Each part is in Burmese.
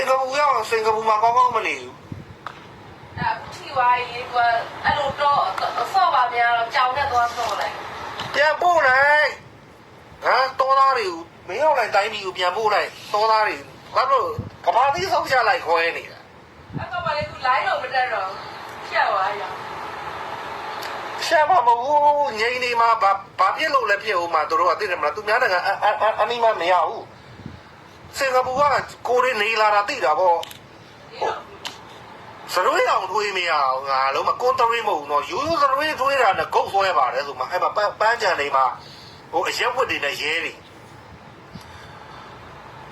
င်ကာပူရောက်စင်ကာပူမှာကောင်းကောင်းမနေဘူးအဲ့အခုထိသွားရင်ကအဲ့လိုတော့ဆော့ပါများတော့ကြောင်နဲ့သွားဆော့လိုက်ပြန်ပို့လိုက်ဟမ်တောသားတွေကိုမင်းရောက်လိုက်တိုင်းပြည်ကိုပြန်ပို့လိုက်တောသားတွေဘာလို့ကဘာသီးဆုံးချလိုက်ခွဲနေတာအဲ့တော့ပါလေသူ line တော့မတက်တော့ဖြတ်သွားရအောင်ရှာမမဟုတ်ငိမ့်နေမှာဘာဘာပြစ်လို့လဲပြစ်ဦးမှာတို့ကသိတယ်မလားသူများနိုင်ငံအနီးမမရဘူး စင်ကာပူကကိုရီနေလာတာသိတာပေါ့ဒီတော့စရွေးအောင်ထွေးမရအောင်ငါလုံးမကွန်ထရီမဟုတ်တော့ရိုးရိုးစရွေးထွေးတာနဲ့ဂုတ်ဆွဲပါတယ်ဆိုမှအဲ့မှာပန်းကြံနေမှာဟိုအရက်ဝတ်တွေနဲ့ရဲတွေ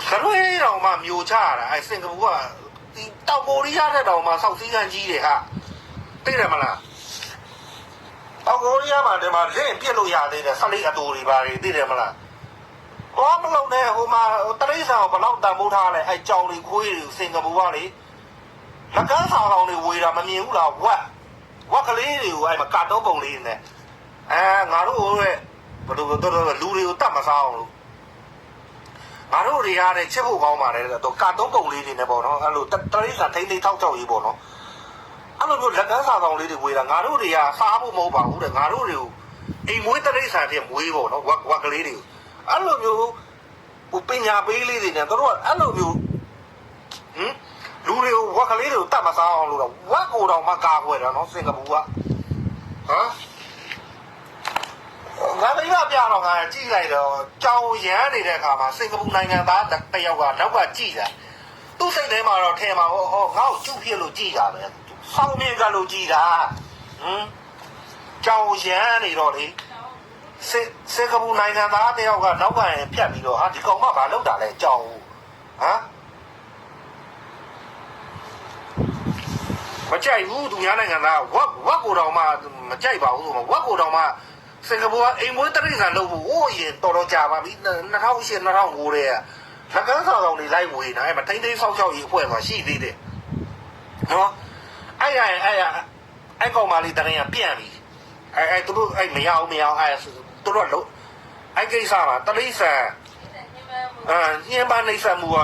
စရွေးတော်မှမျိုးချရတာအဲ့စင်ကာပူကဒီတောင်ကိုရီးယားတဲ့တောင်မှစောက်စည်းကန်ကြီးတွေဟာသိတယ်မလားတောင်ကိုရီးယားမှာဒီမှာလင့်ပြစ်လို့ရသေးတယ်ဆက်လေးအတူတွေပါတွေသိတယ်မလား ဘာမလုပ်နဲ့ဟိုမှာတရိษံကိုဘလောက်တန်ဖိုးထားလဲအဲ့ကြောင်တွေခွေးတွေစင်ကာပူကလေ လက်ကန်းဆောင်ဆောင်တွေဝေတာမမြင်ဘူးလားဝက်ဝက်ကလေးတွေကိုအဲ့မှာကာတုံးပုံလေးနဲ့အဲငါတို့ရဲ့ဘယ်လိုတော်တော်လူတွေကိုတတ်မစားအောင်လို့ငါတို့တွေရတဲ့ချစ်ဖို့ကောင်းပါတယ်တော့ကာတုံးပုံလေးတွေနဲ့ပေါ့နော်အဲ့လိုတရိษံထိမ့်ထိမ့်ထောက်ချောက်ရေးပေါ့နော်အဲ့လိုမျိုးလက်ကန်းဆောင်ဆောင်လေးတွေဝေတာငါတို့တွေကစားဖို့မဟုတ်ပါဘူးတဲ့ငါတို့တွေကိုအိမ်မွေးတရိษံတွေမွေးပေါ့နော်ဝက်ဝက်ကလေးတွေကို အဲ့လိုမျိုးဟိုပညာပေးလေးတွေနဲ့တို့ကအဲ့လိုမျိုးဟမ်လူတွေကိုဝက်ကလေးတွေကိုတတ်မစားအောင်လို့တော့ဝက်ကိုတော့မကာကွယ်တာနော်စင်ကာပူကဟမ်ငါမိမပြတော့ငါကြည့်လိုက်တော့ကြောင်ရမ်းနေတဲ့အခါမှာစင်ကာပူနိုင်ငံသားတစ်ယောက်ကနောက်ကကြည့်တာသူ့စိတ်ထဲမှာတော့ထဲမှာဟောဟောငါ့ကိုကျုပ်ဖြစ်လို့ကြည်တာပဲဆောင်းမြင့်ကလို့ကြည်တာဟမ်ကြောင်ရမ်းနေတော့လေ စင်စင်ကာပူနိုင်ငံသားတစ်ယောက်ကနောက်ကရင်ဖြတ်ပြီးတော့ဟာဒီကောင်မဘာလုပ်တာလဲကြောင်ဟမ်မကြိုက်ဘူးသူများနိုင်ငံသားဝက်ဝက်ကိုတောင်မှမကြိုက်ပါဘူးဆိုမှဝက်ကိုတောင်မှစင်ကာပူကအိမ်မွေးတရိษံလုပ်ဖို့အိုးရင်တော်တော်ကြာပါပြီ2008 2009တဲ့လက်ကန်းဆောင်ဆောင်တွေလိုက်ဝေးနေအဲ့မှာထိမ့်သိမ်းဆောက်ရှောက်ရေးအဖွဲ့ဆိုတာရှိသေးတယ်နော်အဲ့ရအဲ့ရအဲ့ကောင်မလေးတရင်ကပြန့်ပြီအဲ့အဲ့သူတို့အဲ့မရအောင်မရအောင်အဲ့ သူတို့လုံးအဲ့ကိစ္စမှာတရိษံညမမှုအဲညင်ပါနေဆမှုက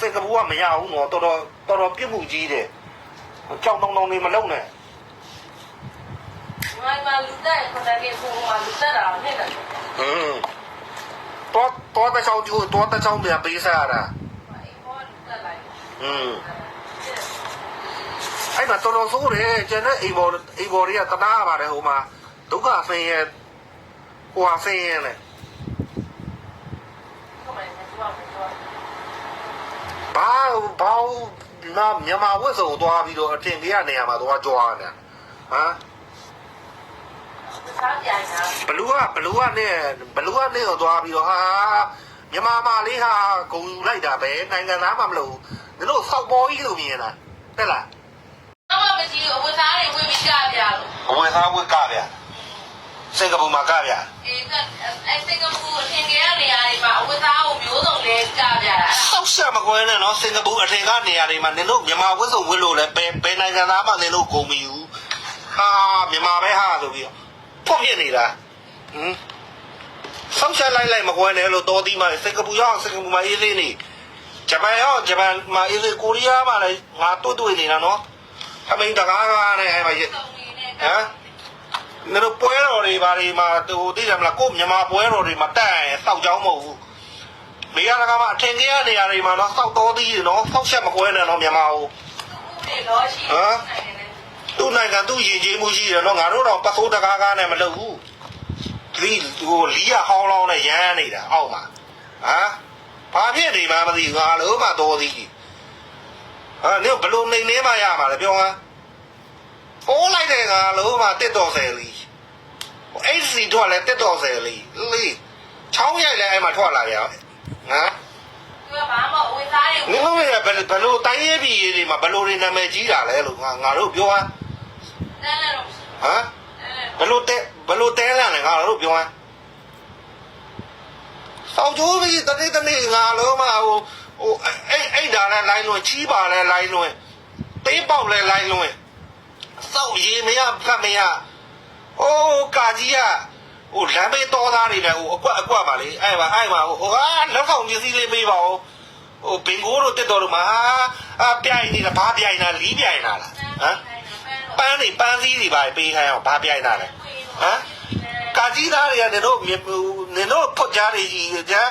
စင်ကာပူကမရဘူးနော်တော်တော်တော်တော်ပြစ်မှုကြီးတယ်ကြောင်တောင်တောင်နေမလုံးနဲ့ငါမှလူတက်ခဏလေးပုံမှလူတက်တာနဲ့တယ်ဟင်းတော့တော့တချောင်းကျိုးတော့တချောင်းပြန်ပေးစားရတာအေးဘောလူတက်လိုက်ဟင်းအဲ့မှာတော်တော်ဆိုးတယ်ကျန်တဲ့အိမ်ဘော်အိမ်ဘော်တွေကတနာပါတယ်ဟိုမှာဒုက္ခဆင်းရဲ ဟိုဟာဆင်းရဲလေခမနေတော့တော့ဘာဘာနာမြန်မာဝတ်စုံသွားပြီးတော့အထင်ကြီးရနေရာမှာသွားကြွားနေတာဟမ်စားကြိုင်တာဘလူးကဘလူးကနဲ့ဘလူးကနေတော့သွားပြီးတော့ဟာမြန်မာမလေးဟာဂုံယူလိုက်တာပဲနိုင်ငံသားမှမလို့ဒီလိုစောက်ပေါ်ကြီးလို့မြင်တာတဲ့လားတော့မကြည့်အဝစားတွေဝင်ပြီးကြပြလို့အဝယ်သားဝက်ကဗျ စင်ကာပူမှာကဗျအေးကအဲ့စင်ကာပူအထင်ကြီးရနေရာတွေမှာအဝစားကိုမျိုးစုံလဲကြပြတာအဲ့ဒါစောက်ဆက်မကွဲနဲ့နော်စင်ကာပူအထင်ကနေရာတွေမှာနင်တို့မြန်မာဝတ်စုံဝတ်လို့လဲဘယ်ဘယ်နိုင်ငံသားမှနင်တို့ဂုံမယူဟာမြန်မာပဲဟာဆိုပြီးတော့ဖွင့်ပြနေတာဟမ်စောက်ဆက်လိုက်လိုက်မကွဲနဲ့လို့တော်သီးမှာစင်ကာပူရောက်စင်ကာပူမှာအေးသေးနေဂျပန်ရောက်ဂျပန်မှာအေးသေးကိုရီးယားမှာလည်းငါတွေ့တွေ့နေတာနော်အမိန်တကားကားနဲ့အဲ့မှာစုံနေနဲ့ဟမ် နေတော့ပွဲတော်တွေဘာတွေမှာဟိုသိတယ်မလားကို့မြန်မာပွဲတော်တွေမှာတက်ရင်စောက်ကြောင်းမဟုတ်ဘူးနေရာတကာမှာအထင်ကြီးရနေရာတွေမှာတော့စောက်တော်သီးတွေနော်စောက်ချက်မကွဲနဲ့နော်မြန်မာဟိုဒီလောရှိသူ့နိုင်ငံသူ့ယဉ်ကျေးမှုရှိတယ်နော်ငါတို့တော့ပစိုးတကားကားနဲ့မလုပ်ဘူးဒီဟိုလီယာဟောင်းလောင်းနဲ့ရမ်းနေတာအောက်မှာဟမ်ဘာဖြစ်နေမှမသိဘူးငါလုံးမတော်သီးဟာနေဘလို့နေနေမှရမှာလဲပြောဟမ် ဟိုးလိုက်တဲ့ငါလုံးမတစ်တော်ဆယ်လီအဲ့စီတော့လဲတစ်တော်ဆယ်လီလီချောင်းရိုက်လဲအဲ့မှာထွက်လာရအောင်ဟမ်သူကဘာမှအဝစားတွေနင်တို့ရဘယ်ဘယ်လိုတိုင်းရေးပြည်ရေးတွေမှာဘယ်လိုတွေနာမည်ကြီးတာလဲလို့ငါငါတို့ပြောဟမ်တန်းလည်းတော့ဟမ်ဘယ်လိုတဲဘယ်လိုတဲလန့်လဲငါတို့ပြောဟမ်စောက်ကျိုးပြီးတနေ့တနေ့ငါလုံးမဟိုဟိုအဲ့အဲ့ဒါလဲလိုင်းလွန်ချီးပါလဲလိုင်းလွန်သေးပေါက်လဲလိုင်းလွန် စောက်ရေမရဖတ်မရဟိုကာကြီးကဟိုလမ်းမေးတော်သားတွေနဲ့ဟိုအကွက်အကွက်ပါလေအဲ့မှာအဲ့မှာဟိုဟာလက်ဆောင်ပစ္စည်းလေးပေးပါဦးဟဟိုဘင်ကိုတို့တက်တော်တို့မှာအာပြိုင်နေတာဘာပြိုင်တာလီးပြိုင်တာလားဟမ်ပန်းနေပန်းစည်းတွေပါပေးခိုင်းအောင်ဘာပြိုင်တာလဲဟမ်ကာကြီးသားတွေကနင်တို့မြေနင်တို့ဖွက်ကြားတွေကြီးကြာ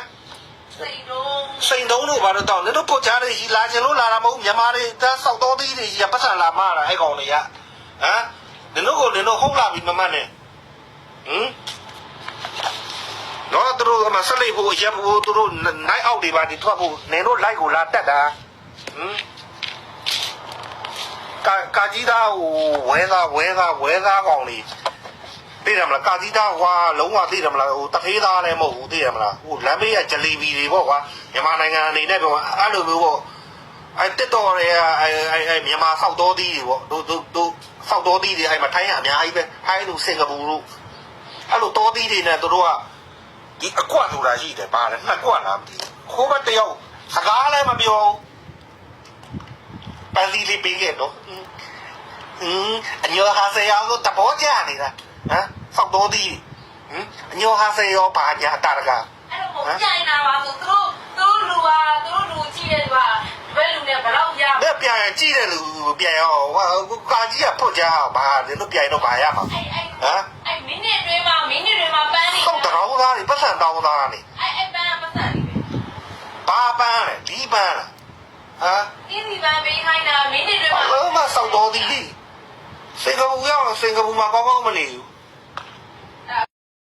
စိတ်တော့စိန်တုံးတို့ဘာလို့တောင်းနင်တို့ဖွက်ကြားတွေကြီးလာချင်လို့လာတာမဟုတ်မြန်မာတွေတန်းဆောက်တော်သီးတွေကြီးပတ်စံလာမတာအဲ့ကောင်တွေက ဟမ်နင်တို့ကိုနင်တို့ဟုတ်လာပြီမမတ်နဲ့ဟမ်တော့သူတို့ကမဆက်လိုက်ဖို့ရပ်ဖို့သူတို့နိုင်အောက်တွေပါဒီထွက်ဖို့နင်တို့လိုက်ကိုလာတက်တာဟမ်ကာကာကြီးသားဟိုဝဲသားဝဲသားဝဲသားကောင်လေးသိတယ်မလားကာကြီးသားဟွာလုံးဝသိတယ်မလားဟိုတထေးသားလည်းမဟုတ်ဘူးသိတယ်မလားဟိုလမ်းဘေးကဂျလီဘီတွေပေါ့ကွာမြန်မာနိုင်ငံအနေနဲ့ပြောအဲ့လိုမျိုးပေါ့အဲ့တက်တော်ရဲအဲ့အဲ့အဲ့မြန်မာဆောက်တော်သီးတွေပေါ့တို့တို့ တို့ဆောက်တော်သီးတွေအဲ့မှာထိုင်းရအများကြီးပဲထိုင်းလို့စင်ကာပူလို့အဲ့လိုတော်သီးတွေနဲ့တို့ကဒီအကွက်ဆိုတာရှိတယ်ပါလေနှစ်ကွက်လားမသိဘူးခိုးမတယောက်စကားလည်းမပြောပန်းစည်းလေးပေးခဲ့တော့ဟင်းဟင်းအညောဟာဆရာတို့တဘောကြနေတာဟမ်စောက်တော်သည်ဟမ်အညောဟာဆရာဘာညာတာရကအဲ့လိုကိုကြိုင်နာပါဆိုသူတို့သူတို့လူဟာသူတို့လူကြည့်တယ်ကွာဘယ်လူနဲ့ဘယ်တော့ရ လ က်ပြန်ရင်ကြည့်တယ်လူပြန်ရောဟာကာကြီးကဖွတ်ကြအောင်ဘာလဲလို့ပြန်တော့ဘာရမှာအဲ့အဲ့ဟမ်အဲ့မင်းနဲ့တွဲမှာမင်းနဲ့တွဲမှာပန်းနေစောက်တော်သားတွေပတ်စံတောင်းသားနေအဲ့အဲ့ပန်းကပတ်စံနေပဲဘာပန်းလဲဒီပန်းလားဟမ်ဒီစီပန်းပေးခိုင်းတာမင်းနဲ့တွဲမှာဘာလို့မစောက်တော်သည်စင်ကာပူရောက်စင်ကာပူမှာကောင်းကောင်းမနေဘူး